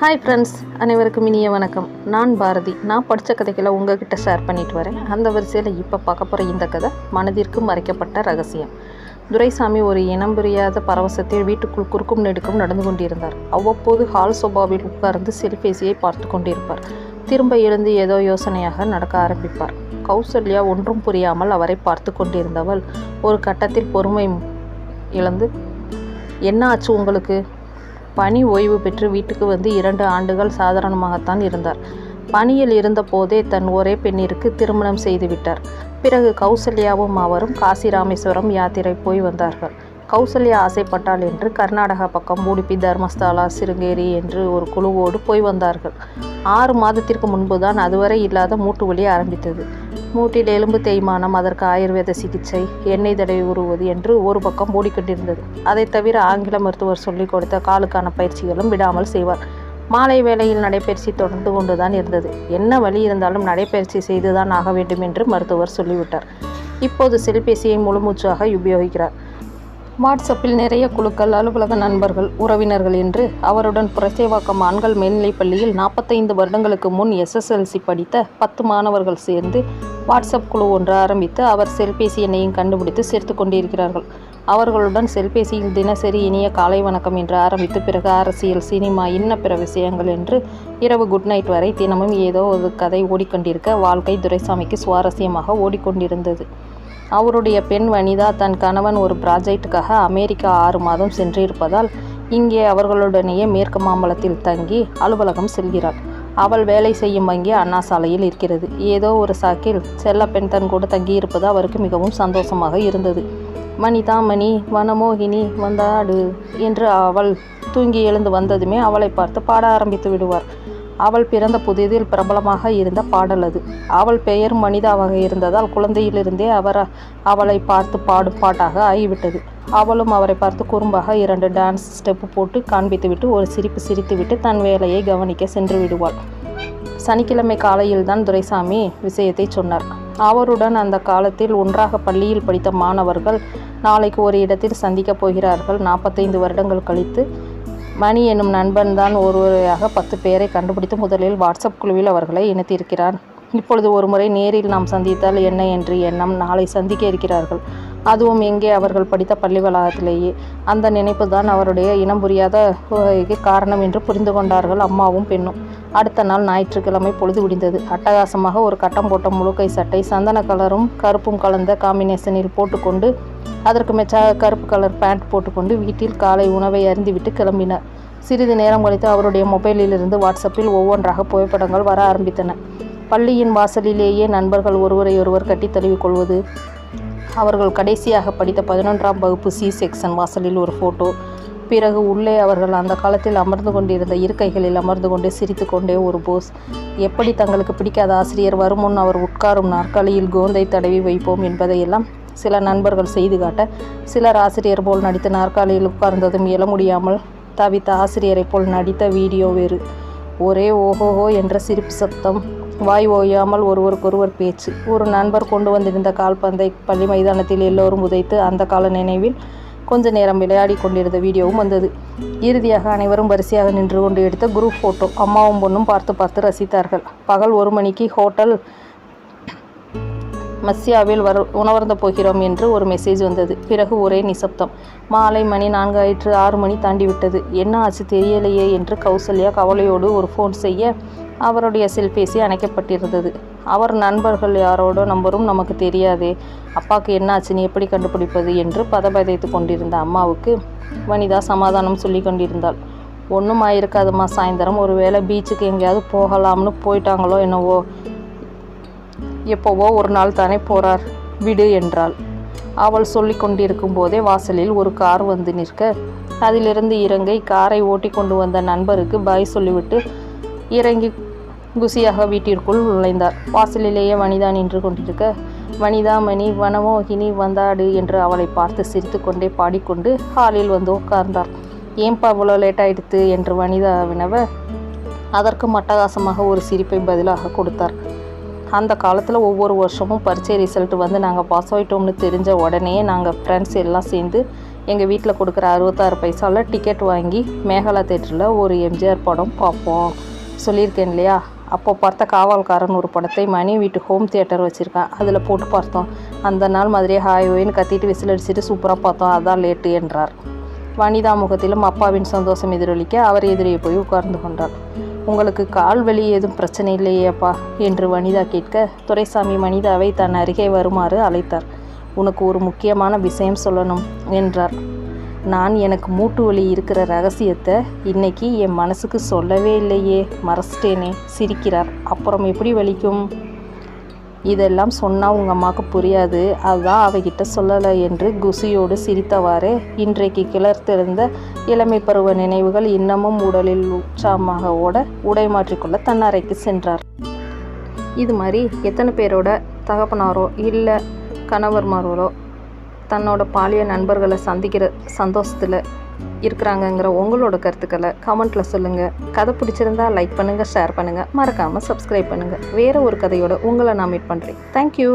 Hi friends அனைவருக்கும் இனிய வணக்கம். நான் பாரதி. நான் படித்த கதைகளை உங்ககிட்ட ஷேர் பண்ணிட்டு வரேன். அந்த வரிசையில் இப்போ பார்க்க போகிற இந்த கதை மனதிற்கு மறைக்கப்பட்ட ரகசியம். துரைசாமி ஒரு இனம் புரியாத பரவசத்தில் வீட்டுக்குள் குறுக்கும் நெடுக்கும் நடந்து கொண்டிருந்தார். அவ்வப்போது ஹால் சோபாவில் உட்கார்ந்து செல்பேசியை பார்த்து கொண்டிருப்பார். திரும்ப எழுந்து ஏதோ யோசனையாக நடக்க ஆரம்பிப்பார். கௌசல்யா ஒன்றும் புரியாமல் அவரை பார்த்து கொண்டிருந்தவள் ஒரு கட்டத்தில் பொறுமை இழந்து என்ன ஆச்சு உங்களுக்கு? பணி ஓய்வு பெற்று வீட்டுக்கு வந்து இரண்டு ஆண்டுகள் சாதாரணமாகத்தான் இருந்தார். பணியில் இருந்தபோதே தன் ஒரே பெண்ணிற்கு திருமணம் செய்துவிட்டார் பிறகு கௌசல்யாவும் அவரும் காசி ராமேஸ்வரம் யாத்திரை போய் வந்தார்கள். கௌசல்யா ஆசைப்பட்டாள் என்று கர்நாடகா பக்கம் உடுப்பி தர்மஸ்தாலா சிருங்கேரி என்று ஒரு குழுவோடு போய் வந்தார்கள். ஆறு மாதத்திற்கு முன்புதான் அதுவரை இல்லாத மூட்டு வலி ஆரம்பித்தது. மூட்டில் எலும்பு தேய்மானம் அதற்கு ஆயுர்வேத சிகிச்சை எண்ணெய் தடவி உருவது என்று ஒரு பக்கம் ஓடிக்கொண்டிருந்தது. அதை தவிர ஆங்கில மருத்துவர் சொல்லிக் கொடுத்த காலுக்கான பயிற்சிகளும் விடாமல் செய்வார். மாலை வேளையில் நடைப்பயிற்சி தொடர்ந்து கொண்டுதான் இருந்தது. என்ன வழி இருந்தாலும் நடைபயிற்சி செய்துதான் ஆக வேண்டும் என்று மருத்துவர் சொல்லிவிட்டார். இப்போது செல்பேசியை முழுமூச்சாக உபயோகிக்கிறார். வாட்ஸ்அப்பில் நிறைய குழுக்கள் அலுவலக நண்பர்கள் உறவினர்கள் என்று அவருடன் புரசேவாக்கம் ஆண்கள் மேல்நிலைப் பள்ளியில் நாற்பத்தைந்து வருடங்களுக்கு முன் எஸ்எஸ்எல்சி படித்த பத்து மாணவர்கள் சேர்ந்து வாட்ஸ்அப் குழு ஒன்று ஆரம்பித்து அவர் செல்பேசி எண்ணையும் கண்டுபிடித்து சேர்த்து கொண்டிருக்கிறார்கள். அவர்களுடன் செல்பேசியில் தினசரி இனிய காலை வணக்கம் என்று ஆரம்பித்து பிறகு அரசியல் சினிமா இன்ன பிற விஷயங்கள் என்று இரவு குட் நைட் வரை தினமும் ஏதோ ஒரு கதை ஓடிக்கொண்டிருக்க வாழ்க்கை துரைசாமிக்கு சுவாரஸ்யமாக ஓடிக்கொண்டிருந்தது. அவருடைய பெண் வனிதா தன் கணவன் ஒரு ப்ராஜெக்டுக்காக அமெரிக்கா ஆறு மாதம் சென்றிருப்பதால் இங்கே அவர்களுடனேயே மேற்கு மாம்பலத்தில் தங்கி அலுவலகம் செல்கிறாள். அவள் வேலை செய்யும் வங்கி அண்ணா சாலையில் இருக்கிறது. ஏதோ ஒரு சாக்கில் செல்ல பெண் தன் கூட தங்கியிருப்பது அவருக்கு மிகவும் சந்தோஷமாக இருந்தது. மணிதாமணி வனமோகினி வந்தாடு என்று அவள் தூங்கி எழுந்து வந்ததுமே அவளை பார்த்து பாட ஆரம்பித்து விடுவார். அவள் பிறந்த புதிதில் பிரபலமாக இருந்த பாடல் அது. அவள் பெயர் மனிதாவாக இருந்ததால் குழந்தையிலிருந்தே அவர் அவளை பார்த்து பாடும் பாட்டாக ஆகிவிட்டது. அவளும் அவரை பார்த்து குறும்பாக இரண்டு டான்ஸ் ஸ்டெப்பு போட்டு காண்பித்துவிட்டு ஒரு சிரிப்பு சிரித்துவிட்டு தன் வேலையை கவனிக்க சென்று விடுவாள். சனிக்கிழமை காலையில்தான் துரைசாமி விஷயத்தை சொன்னார். அவருடன் அந்த காலத்தில் ஒன்றாக பள்ளியில் படித்த மாணவர்கள் நாளைக்கு ஒரு இடத்தில் சந்திக்கப் போகிறார்கள். நாற்பத்தைந்து வருடங்கள் கழித்து மணி என்னும் நண்பன் தான் ஒருவரையாக பத்து பேரை கண்டுபிடித்து முதலில் வாட்ஸ்அப் குழுவில் அவர்களை இணைத்திருக்கிறான் இப்பொழுது ஒரு முறை நேரில் நாம் சந்தித்தால் என்ன என்று எண்ணம் நாளை சந்திக்க இருக்கிறார்கள். அதுவும் எங்கே அவர்கள் படித்த பள்ளி வளாகத்திலேயே. அந்த நினைப்பு தான் அவருடைய இனம் புரியாத காரணம் என்று புரிந்து கொண்டார்கள் அம்மாவும் பெண்ணும். அடுத்த நாள் ஞாயிற்றுக்கிழமை பொழுது விடிந்தது. அட்டகாசமாக ஒரு கட்டம் போட்ட முழுக்கை சட்டை சந்தன கலரும் கருப்பும் கலந்த காம்பினேஷனில் போட்டுக்கொண்டு அதற்கு மெச்சாக கருப்பு கலர் பேண்ட் போட்டுக்கொண்டு வீட்டில் காலை உணவை அருந்திவிட்டு கிளம்பினார். சிறிது நேரம் கழித்து அவருடைய மொபைலிலிருந்து வாட்ஸ்அப்பில் ஒவ்வொன்றாக புகைப்படங்கள் வர ஆரம்பித்தன. பள்ளியின் வாசலிலேயே நண்பர்கள் ஒருவரையொருவர் கட்டி தழுவிக்கொள்வது அவர்கள் கடைசியாக படித்த பதினொன்றாம் வகுப்பு சி செக்ஷன் வாசலில் ஒரு ஃபோட்டோ பிறகு உள்ளே அவர்கள் அந்த காலத்தில் அமர்ந்து கொண்டிருந்த இருக்கைகளில் அமர்ந்து கொண்டு சிரித்து கொண்டே ஒரு போஸ் எப்படி தங்களுக்கு பிடிக்காத ஆசிரியர் வருமுன் அவர் உட்காரும் நாற்காலியில் கோந்தை தடவி வைப்போம் என்பதையெல்லாம் சில நண்பர்கள் செய்து காட்ட சிலர் ஆசிரியர் போல் நடித்த நாற்காலியில் உட்கார்ந்ததும் எழ முடியாமல் தவித்த ஆசிரியரைப் போல் நடித்த வீடியோ வேறு. ஒரே ஓஹோஹோ என்ற சிரிப்பு சத்தம் வாய் ஓயாமல் ஒருவருக்கொருவர் பேச்சு. ஒரு நண்பர் கொண்டு வந்திருந்த கால்பந்தை பள்ளி மைதானத்தில் எல்லோரும் உதைத்து அந்த கால நினைவில் கொஞ்ச நேரம் விளையாடி கொண்டிருந்த வீடியோவும் வந்தது. இறுதியாக அனைவரும் வரிசையாக நின்று கொண்டு எடுத்த குரூப் ஃபோட்டோ அம்மாவும் பொண்ணும் பார்த்து பார்த்து ரசித்தார்கள். பகல் ஒரு மணிக்கு ஹோட்டல் மஸ்யாவில் வர உணவருந்த போகிறோம் என்று ஒரு மெசேஜ் வந்தது. பிறகு ஒரே நிசப்தம். மாலை மணி நான்கு ஆயிற்று ஆறு மணி தாண்டிவிட்டது. என்ன ஆச்சு தெரியலையே என்று கௌசல்யா கவலையோடு ஒரு ஃபோன் செய்ய அவருடைய செல்பேசி அணைக்கப்பட்டிருந்தது. அவர் நண்பர்கள் யாரோட நம்பரும் நமக்கு தெரியாதே. அப்பாவுக்கு என்ன ஆச்சு? நீ எப்படி கண்டுபிடிப்பது? என்று பதபதைத்து கொண்டிருந்த அம்மாவுக்கு வனிதா சமாதானம் சொல்லி கொண்டிருந்தாள். ஒன்றும் ஆயிருக்காதுமா சாயந்தரம். ஒரு வேளை பீச்சுக்கு எங்கேயாவது போகலாம்னு போயிட்டாங்களோ என்னவோ. எப்போவோ ஒரு நாள் தானே போறார் விடு என்றாள். அவள் சொல்லி கொண்டிருக்கும் போதே வாசலில் ஒரு கார் வந்து நிற்க அதிலிருந்து இறங்கை காரை ஓட்டி கொண்டு வந்த நண்பருக்கு பாய் சொல்லிவிட்டு இறங்கி குசியாக வீட்டிற்குள் நுழைந்தார். வாசலிலேயே வனிதா நின்று கொண்டிருக்க வனிதா மணி வனமோகினி வந்தாடு என்று அவளை பார்த்து சிரித்துக்கொண்டே பாடிக்கொண்டு ஹாலில் வந்து உட்கார்ந்தார். ஏன்பா இவ்வளோ லேட் ஆயிடுத்து? என்று வனிதா வினவ அதற்கு மட்டகாசமாக ஒரு சிரிப்பை பதிலாக கொடுத்தார். அந்த காலத்தில் ஒவ்வொரு வருஷமும் பரீட்சை ரிசல்ட் வந்து நாங்கள் பாஸ் ஆகிட்டோம்னு தெரிஞ்ச உடனே நாங்கள் ஃப்ரெண்ட்ஸ் எல்லாம் சேர்ந்து எங்கள் வீட்டில் கொடுக்குற அறுபத்தாறு பைசாவில் டிக்கெட் வாங்கி மேகலா தேட்டரில் ஒரு எம்ஜிஆர் படம் பார்ப்போம் சொல்லியிருக்கேன் இல்லையா? அப்போ பார்த்த காவல்காரன் ஒரு படத்தை மணி வீட்டு ஹோம் தியேட்டர் வச்சுருக்கேன் அதில் போட்டு பார்த்தோம். அந்த நாள் மாதிரியே ஹாய் ஓயின்னு கத்திட்டு விசில் அடிச்சுட்டு சூப்பராக பார்த்தோம். அதான் லேட்டு என்றார். வனிதா முகத்திலும் அப்பாவின் சந்தோஷம் எதிரொலிக்க அவர் எதிரே போய் உட்கார்ந்து கொண்டார். உங்களுக்கு கால் வலி ஏதும் பிரச்சனை இல்லையேப்பா என்று வனிதா கேட்க துரைசாமி வனிதாவை தன் அருகே வருமாறு அழைத்தார். உனக்கு ஒரு முக்கியமான விஷயம் சொல்லணும் என்றார். நான் எனக்கு மூட்டு வலி இருக்கிற ரகசியத்தை இன்னைக்கு என் மனசுக்கு சொல்லவே இல்லையே மறைச்சிட்டேனே சிரிக்கிறார். அப்புறம் எப்படி வலிக்கும்? இதெல்லாம் சொன்னால் உங்கள் அம்மாவுக்கு புரியாது. அதுதான் அவகிட்ட சொல்லலை என்று குசியோடு சிரித்தவாறே இன்றைக்கு கிளர்த்திருந்த இளமை பருவ நினைவுகள் இன்னமும் உடலில் உற்சாகமாக ஓட உடை மாற்றிக்கொள்ள தன் அறைக்கு சென்றார். இது மாதிரி எத்தனை பேரோட தகப்பனாரோ இல்லை கணவர்மார்களோ தன்னோட பாலிய நண்பர்களை சந்திக்கிற சந்தோஷத்தில் இருக்கிறாங்கங்கிற உங்களோட கருத்துக்களை கமெண்ட்டில் சொல்லுங்கள் கதை பிடிச்சிருந்தா லைக் பண்ணுங்கள் ஷேர் பண்ணுங்கள் மறக்காமல் சப்ஸ்கிரைப் பண்ணுங்கள் வேறு ஒரு கதையோட உங்களை நான் மீட் பண்ணுறேன் தேங்க்யூ